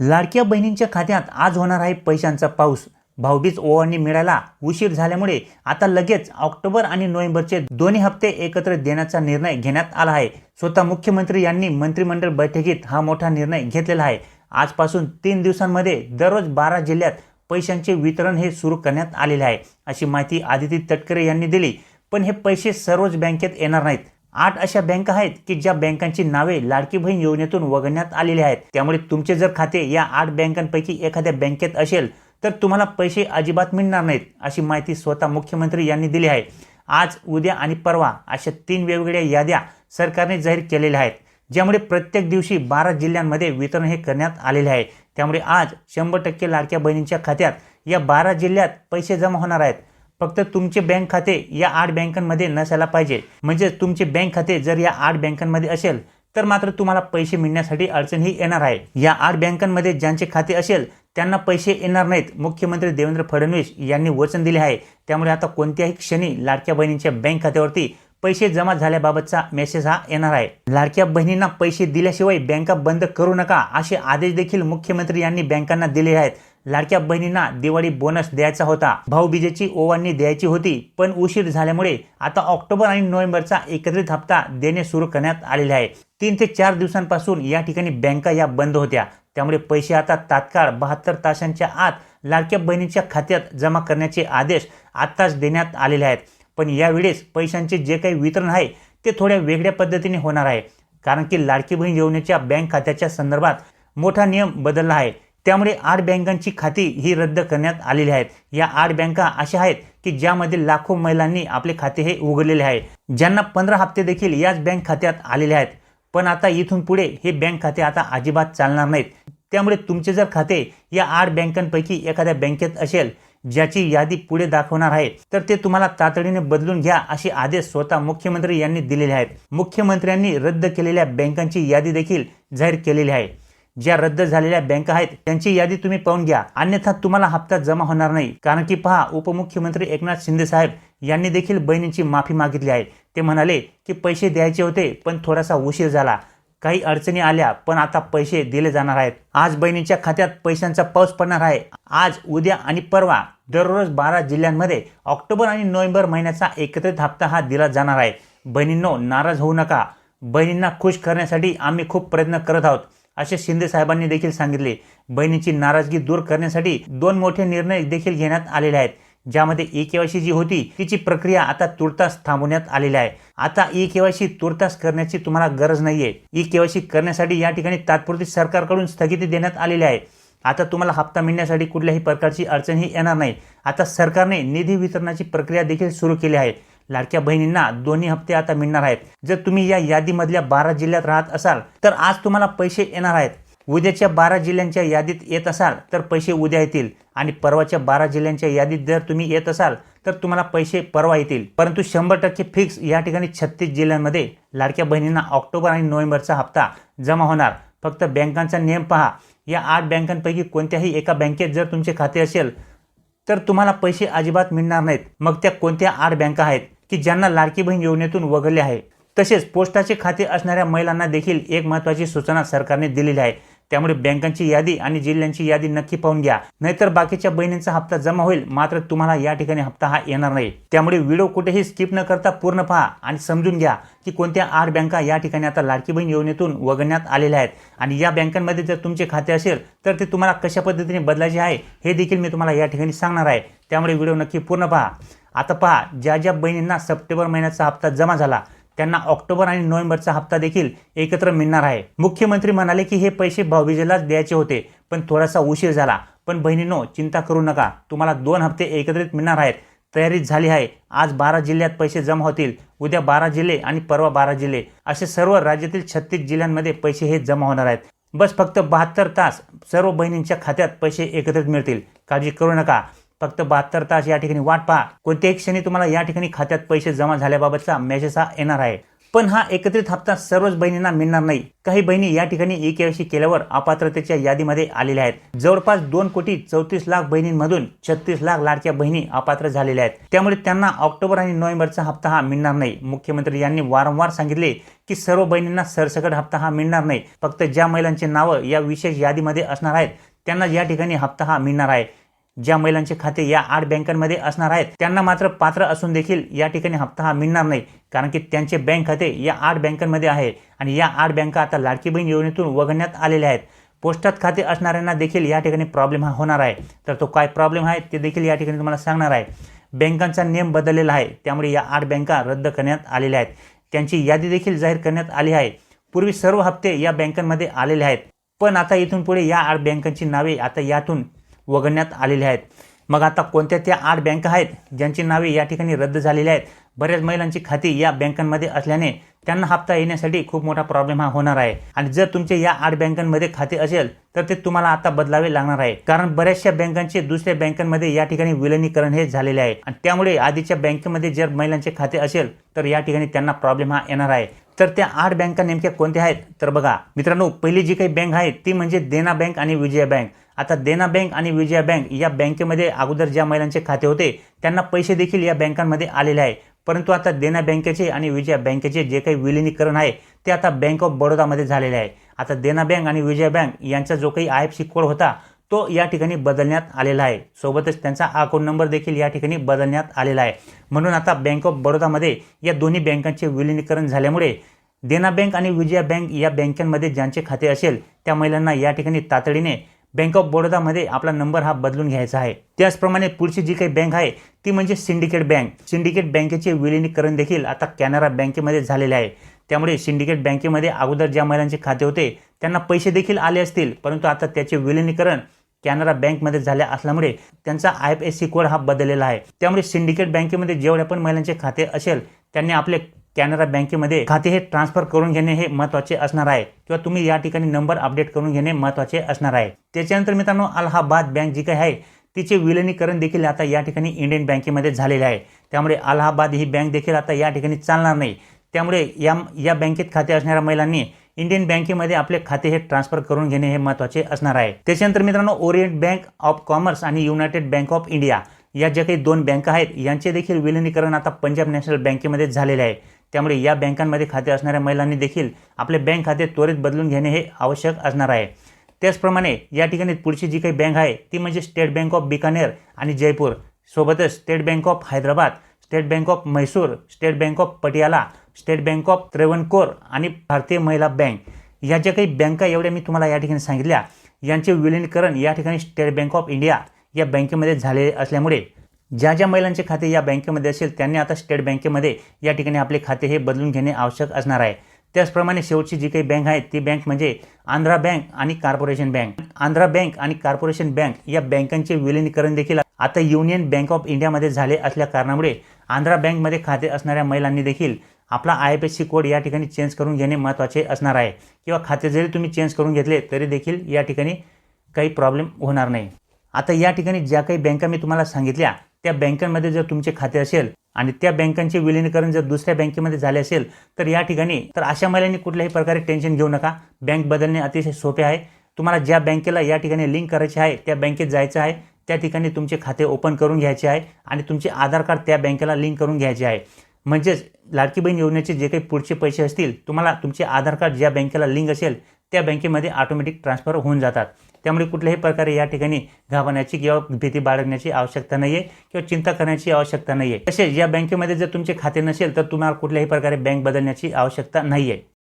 लाडक्या बहिणींच्या खात्यात आज होणार आहे पैशांचा पाऊस. भाऊबीज ओवाळणी मिळायला उशीर झाल्यामुळे आता लगेच ऑक्टोबर आणि नोव्हेंबरचे दोन्ही हप्ते एकत्र देण्याचा निर्णय घेण्यात आला आहे. स्वतः मुख्यमंत्री यांनी मंत्रिमंडळ बैठकीत हा मोठा निर्णय घेतलेला आहे. आजपासून तीन दिवसांमध्ये दररोज बारा जिल्ह्यात पैशांचे वितरण हे सुरू करण्यात आलेले आहे अशी माहिती आदिती तटकरे यांनी दिली. पण हे पैसे सर्वच बँकेत येणार नाहीत. आठ अशा बँका आहेत की ज्या बँकांची नावे लाडकी बहीण योजनेतून वगळण्यात आलेली आहेत. त्यामुळे तुमचे जर खाते या आठ बँकांपैकी एखाद्या बँकेत असेल तर तुम्हाला पैसे अजिबात मिळणार नाहीत अशी माहिती स्वतः मुख्यमंत्री यांनी दिली आहे. आज उद्या आणि परवा अशा तीन वेगवेगळ्या याद्या सरकारने जाहीर केलेल्या आहेत ज्यामुळे प्रत्येक दिवशी बारा जिल्ह्यांमध्ये वितरण हे करण्यात आलेले आहे. त्यामुळे आज शंभर टक्के लाडक्या बहिणींच्या खात्यात या बारा जिल्ह्यात पैसे जमा होणार आहेत. फक्त तुमचे बँक खाते या आठ बँकांमध्ये नसायला पाहिजे. म्हणजे तुमचे बँक खाते जर या आठ बँकांमध्ये असेल तर मात्र तुम्हाला पैसे मिळण्यासाठी अडचण ही येणार आहे. या आठ बँकांमध्ये ज्यांचे खाते असेल त्यांना पैसे येणार नाहीत मुख्यमंत्री देवेंद्र फडणवीस यांनी वचन दिले आहे. त्यामुळे आता कोणत्याही क्षणी लाडक्या बहिणींच्या बँक खात्यावरती पैसे जमा झाल्याबाबतचा मेसेज हा येणार आहे. लाडक्या बहिणींना पैसे दिल्याशिवाय बँका बंद करू नका असे आदेश देखील मुख्यमंत्री यांनी बँकांना दिले आहेत. लाडक्या बहिणींना दिवाळी बोनस द्यायचा होता. भाऊबीजेची ओवांनी द्यायची होती पण उशीर झाल्यामुळे आता ऑक्टोबर आणि नोव्हेंबरचा एकत्रित हप्ता देणे सुरू करण्यात आलेले आहे. तीन ते चार दिवसांपासून या ठिकाणी बँका या बंद होत्या. त्यामुळे पैसे आता तात्काळ बहात्तर तासांच्या आत लाडक्या बहिणीच्या खात्यात जमा करण्याचे आदेश आत्ताच देण्यात आलेले आहेत. पण यावेळेस पैशांचे जे काही वितरण आहे ते थोड्या वेगळ्या पद्धतीने होणार आहे. कारण की लाडकी बहीण योजनेच्या बँक खात्याच्या संदर्भात मोठा नियम बदलला आहे. त्यामुळे आठ बँकांची खाती ही रद्द करण्यात आलेली आहेत. या आठ बँका अशा आहेत की ज्यामध्ये लाखो महिलांनी आपले खाते हे उघडलेले आहे. ज्यांना पंधरा हप्ते देखील याच बँक खात्यात आलेले आहेत. पण आता इथून पुढे हे बँक खाते आता अजिबात चालणार नाहीत. त्यामुळे तुमचे जर खाते या आठ बँकांपैकी एखाद्या बँकेत असेल ज्याची यादी पुढे दाखवणार आहे तर ते तुम्हाला तातडीने बदलून घ्या असे आदेश स्वतः मुख्यमंत्री यांनी दिलेले आहेत. मुख्यमंत्र्यांनी रद्द केलेल्या बँकांची यादी देखील जाहीर केलेली आहे. ज्या रद्द झालेल्या बँका आहेत त्यांची यादी तुम्ही पाहून घ्या. अन्यथा तुम्हाला हप्ता जमा होणार नाही. कारण की पहा उपमुख्यमंत्री एकनाथ शिंदे साहेब यांनी देखील बहिणींची माफी मागितली आहे. ते म्हणाले की पैसे द्यायचे होते पण थोडासा उशीर झाला. काही अडचणी आल्या पण आता पैसे दिले जाणार आहेत. आज बहिणीच्या खात्यात पैशांचा पाऊस पडणार आहे. आज उद्या आणि परवा दररोज बारा जिल्ह्यांमध्ये ऑक्टोबर आणि नोव्हेंबर महिन्याचा एकत्रित हप्ता हा दिला जाणार आहे. बहिणींनो नाराज होऊ नका. बहिणींना खुश करण्यासाठी आम्ही खूप प्रयत्न करत आहोत. असे शिंदे साहेबांनी देखील सांगितले. बहिणीची नाराजगी दूर करण्यासाठी दोन मोठे निर्णय देखील घेण्यात आलेले आहेत. ज्यामध्ये ई केवायसी जी होती तिची प्रक्रिया आता तुर्तास थांबवण्यात आलेली आहे. आता ई केवायसी तुर्तास करण्याची तुम्हाला गरज नाहीये. ई केवायसी करण्यासाठी या ठिकाणी तात्पुरती सरकारकडून स्थगिती देण्यात आलेली आहे. आता तुम्हाला हप्ता मिळण्यासाठी कुठल्याही प्रकारची अडचणही येणार नाही. आता सरकारने निधी वितरणाची प्रक्रिया देखील सुरू केली आहे. लाडक्या बहिणींना दोन्ही हप्ते आता मिळणार आहेत. जर तुम्ही या यादीमधल्या बारा जिल्ह्यात राहत असाल तर आज तुम्हाला पैसे येणार आहेत. उद्याच्या बारा जिल्ह्यांच्या यादीत येत असाल तर पैसे उद्या येतील. आणि परवाच्या बारा जिल्ह्यांच्या यादीत जर तुम्ही येत असाल तर तुम्हाला पैसे परवा येतील. परंतु शंभर टक्के फिक्स या ठिकाणी छत्तीस जिल्ह्यांमध्ये लाडक्या बहिणींना ऑक्टोबर आणि नोव्हेंबरचा हप्ता जमा होणार. फक्त बँकांचा नियम पहा. या आठ बँकांपैकी कोणत्याही एका बँकेत जर तुमचे खाते असेल तर तुम्हाला पैसे अजिबात मिळणार नाहीत. मग त्या कोणत्या आठ बँका आहेत? की ज्यांना लाडकी बहीण योजनेतून वगळले आहे. तसेच पोस्टाचे खाते असणाऱ्या महिलांना देखील एक महत्त्वाची सूचना सरकारने दिलेली आहे. त्यामुळे बँकांची यादी आणि जिल्ह्यांची यादी नक्की पाहून घ्या. नाहीतर बाकीच्या बहिणींचा हप्ता जमा होईल मात्र तुम्हाला या ठिकाणी हप्ता हा येणार नाही. त्यामुळे व्हिडिओ कुठेही स्किप न करता पूर्ण पहा आणि समजून घ्या की कोणत्या आठ बँका या ठिकाणी आता लाडकी बहीण योजनेतून वगळण्यात आलेल्या आहेत. आणि या बँकांमध्ये जर तुमचे खाते असेल तर ते तुम्हाला कशा पद्धतीने बदलायचे आहे हे देखील मी तुम्हाला या ठिकाणी सांगणार आहे. त्यामुळे व्हिडिओ नक्की पूर्ण पहा. आता पहा ज्या ज्या बहिणींना सप्टेंबर महिन्याचा हप्ता जमा झाला त्यांना ऑक्टोबर आणि नोव्हेंबरचा हप्ता देखील एकत्र मिळणार आहे. मुख्यमंत्री म्हणाले की हे पैसे भाऊबीजेलाच द्यायचे होते पण थोडासा उशीर झाला. पण बहिणींनो चिंता करू नका. तुम्हाला दोन हप्ते एकत्रित मिळणार आहेत. तयारी झाली आहे. आज बारा जिल्ह्यात पैसे जमा होतील. उद्या बारा जिल्हे आणि परवा बारा जिल्हे. असे सर्व राज्यातील छत्तीस जिल्ह्यांमध्ये पैसे हे जमा होणार आहेत. बस फक्त बहात्तर तास सर्व बहिणींच्या खात्यात पैसे एकत्रित मिळतील. काळजी करू नका. फक्त बहात्तर तास या ठिकाणी वाट पहा. कोणत्याही क्षणी तुम्हाला या ठिकाणी खात्यात पैसे जमा झाल्याबाबतचा मेसेज हा येणार आहे. पण हा एकत्रित हप्ता सर्वच बहिणींना मिळणार नाही. काही बहिणी या ठिकाणी ई केवायसी केल्यावर अपात्रतेच्या यादीमध्ये आलेल्या आहेत. जवळपास दोन कोटी चौतीस लाख बहिणींमधून छत्तीस लाख लाडक्या बहिणी अपात्र झालेल्या आहेत. त्यामुळे त्यांना ऑक्टोबर आणि नोव्हेंबरचा हप्ता हा मिळणार नाही. मुख्यमंत्री यांनी वारंवार सांगितले की सर्व बहिणींना सरसकट हप्ता हा मिळणार नाही. फक्त ज्या महिलांची नावं या विशेष यादीमध्ये असणार आहेत त्यांना या ठिकाणी हप्ता हा मिळणार आहे. ज्या महिलांचे खाते या आठ बँकांमध्ये असणार आहेत त्यांना मात्र पात्र असून देखील या ठिकाणी हप्ता हा मिळणार नाही कारण की त्यांचे बँक खाते या आठ बँकांमध्ये आहे आणि या आठ बँका आता लाडकी बहीण योजनेतून वगळण्यात आलेल्या आहेत. पोस्टात खाते असणाऱ्यांना देखील या ठिकाणी प्रॉब्लेम हा होणार आहे. तर तो काय प्रॉब्लेम आहे ते देखील या ठिकाणी तुम्हाला सांगणार आहे. बँकांचा नियम बदललेला आहे त्यामुळे या आठ बँका रद्द करण्यात आलेल्या आहेत. त्यांची यादी देखील जाहीर करण्यात आली आहे. पूर्वी सर्व हप्ते या बँकांमध्ये आलेले आहेत. पण आता इथून पुढे या आठ बँकांची नावे आता यातून वगळण्यात आलेले आहेत. मग आता कोणत्या त्या आठ बँका आहेत? ज्यांची नावे या ठिकाणी रद्द झालेली आहेत. बऱ्याच महिलांची खाती या बँकांमध्ये असल्याने त्यांना हप्ता येण्यासाठी खूप मोठा प्रॉब्लेम हा होणार आहे. आणि जर तुमचे या आठ बँकांमध्ये खाते असेल तर ते तुम्हाला आता बदलावे लागणार आहे. कारण बऱ्याचशा बँकांचे दुसऱ्या बँकांमध्ये या ठिकाणी विलनीकरण हे झालेले आहे. आणि त्यामुळे आधीच्या बँकेमध्ये जर महिलांचे खाते असेल तर या ठिकाणी त्यांना प्रॉब्लेम हा येणार आहे. तर त्या आठ बँका नेमक्या कोणत्या आहेत? तर बघा मित्रांनो पहिली जी काही बँक आहे ती म्हणजे देना बँक आणि विजया बँक. आता देना बँक आणि विजया बँक या बँकेमध्ये अगोदर ज्या महिलांचे खाते होते त्यांना पैसे देखील या बँकांमध्ये आलेले आहे. परंतु आता देना बँकेचे आणि विजया बँकेचे जे काही विलिनीकरण आहे ते आता बँक ऑफ बडोदामध्ये झालेले आहे. आता देना बँक आणि विजया बँक यांचा जो काही आय एफ सी कोड होता तो या ठिकाणी बदलण्यात आलेला आहे. सोबतच त्यांचा अकाउंट नंबर देखील या ठिकाणी बदलण्यात आलेला आहे. म्हणून आता बँक ऑफ बडोदामध्ये या दोन्ही बँकांचे विलिनीकरण झाल्यामुळे देना बँक आणि विजया बँक या बँकांमध्ये ज्यांचे खाते असेल त्या महिलांना या ठिकाणी तातडीने बँक ऑफ बडोदामध्ये आपला नंबर हा बदलून घ्यायचा आहे. त्याचप्रमाणे पुढची जी काही बँक आहे ती म्हणजे सिंडिकेट बँक. सिंडिकेट बँकेचे विलिनीकरण देखील आता कॅनरा बँकेमध्ये झालेले आहे. त्यामुळे सिंडिकेट बँकेमध्ये अगोदर ज्या महिलांचे खाते होते त्यांना पैसे देखील आले असतील. परंतु आता त्याचे विलिनीकरण कॅनरा बँकमध्ये झाले असल्यामुळे त्यांचा I F S C code हा बदललेला आहे. त्यामुळे सिंडिकेट बँकेमध्ये जेवढ्या पण महिलांचे खाते असेल त्यांनी आपले कॅनरा बँकेमध्ये खाते हे ट्रान्सफर करून घेणे हे महत्त्वाचे असणार आहे. किंवा तुम्ही या ठिकाणी नंबर अपडेट करून घेणे महत्त्वाचे असणार आहे. त्याच्यानंतर मित्रांनो अलाहाबाद बँक जी काही आहे तिचे विलिनीकरण देखील आता या ठिकाणी इंडियन बँकेमध्ये झालेले आहे. त्यामुळे अलाहाबाद ही बँक देखील आता या ठिकाणी चालणार नाही. त्यामुळे या या बँकेत खाते असणाऱ्या महिलांनी इंडियन बँकेमध्ये आपले खाते हे ट्रान्सफर करून घेणे हे महत्त्वाचे असणार आहे. त्याच्यानंतर मित्रांनो ओरिएंट बँक ऑफ कॉमर्स आणि युनायटेड बँक ऑफ इंडिया या ज्या काही दोन बँका आहेत यांचे देखील विलिनीकरण आता पंजाब नॅशनल बँकेमध्ये झालेले आहे. त्यामुळे या बँकांमध्ये खाते असणाऱ्या महिलांनी देखील आपले बँक खाते त्वरित बदलून घेणे हे आवश्यक असणार आहे. त्याचप्रमाणे या ठिकाणी पुढची जी काही बँक आहे ती म्हणजे स्टेट बँक ऑफ बिकानेर आणि जयपूर. सोबतच State Bank of Hyderabad State Bank of Mysore State Bank of Patiala State Bank of Travancore आणि भारतीय महिला बँक. या ज्या काही बँका एवढ्या मी तुम्हाला या ठिकाणी सांगितल्या. यांचे विलीनीकरण या ठिकाणी स्टेट बँक ऑफ इंडिया या बँकेमध्ये झाले असल्यामुळे ज्या ज्या महिलांचे खाते या बँकेमध्ये असेल त्यांनी आता स्टेट बँकेमध्ये या ठिकाणी आपले खाते हे बदलून घेणे आवश्यक असणार आहे. त्याचप्रमाणे शेवटची जी काही बँक आहे ती बँक म्हणजे आंध्रा बँक आणि कॉर्पोरेशन बँक. आंध्रा बँक आणि कॉर्पोरेशन बँक या बँकांचे विलिनीकरण देखील आता युनियन बँक ऑफ इंडियामध्ये झाले असल्या कारणामुळे आंध्रा बँकमध्ये खाते असणाऱ्या महिलांनी देखील आपला I F S C code या ठिकाणी चेंज करून घेणे महत्त्वाचे असणार आहे. किंवा खाते जरी तुम्ही चेंज करून घेतले तरी देखील या ठिकाणी काही प्रॉब्लेम होणार नाही. आता या ठिकाणी ज्या काही बँका मी तुम्हाला सांगितल्या त्या बँकांमध्ये जर तुमचे खाते असेल आणि त्या बँकांचे विलीनीकरण जर दुसऱ्या बँकेमध्ये झाले असेल तर या ठिकाणी तर अशा महिलांनी कुठल्याही प्रकारे टेन्शन घेऊ नका. बँक बदलणे अतिशय सोपे आहे. तुम्हाला ज्या बँकेला या ठिकाणी लिंक करायचे आहे त्या बँकेत जायचं आहे त्या ठिकाणी तुमचे खाते ओपन करून घ्यायचे आहे आणि तुमचे आधार कार्ड त्या बँकेला लिंक करून घ्यायचे आहे. म्हणजेच लाडकी बहीण योजनेचे जे काही पुढचे पैसे असतील तुम्हाला तुमचे आधार कार्ड ज्या बँकेला लिंक असेल त्या बँकेमध्ये ऑटोमॅटिक ट्रान्सफर होऊन जातात. त्यामुळे कुठल्याही प्रकारे या ठिकाणी घाबरण्याची किंवा भीती बाळगण्याची आवश्यकता नाही आहे किंवा चिंता करण्याची आवश्यकता नाही आहे तसेच या बँकेमध्ये जर तुमचे खाते नसेल तर तुम्हाला कुठल्याही प्रकारे बँक बदलण्याची आवश्यकता नाही आहे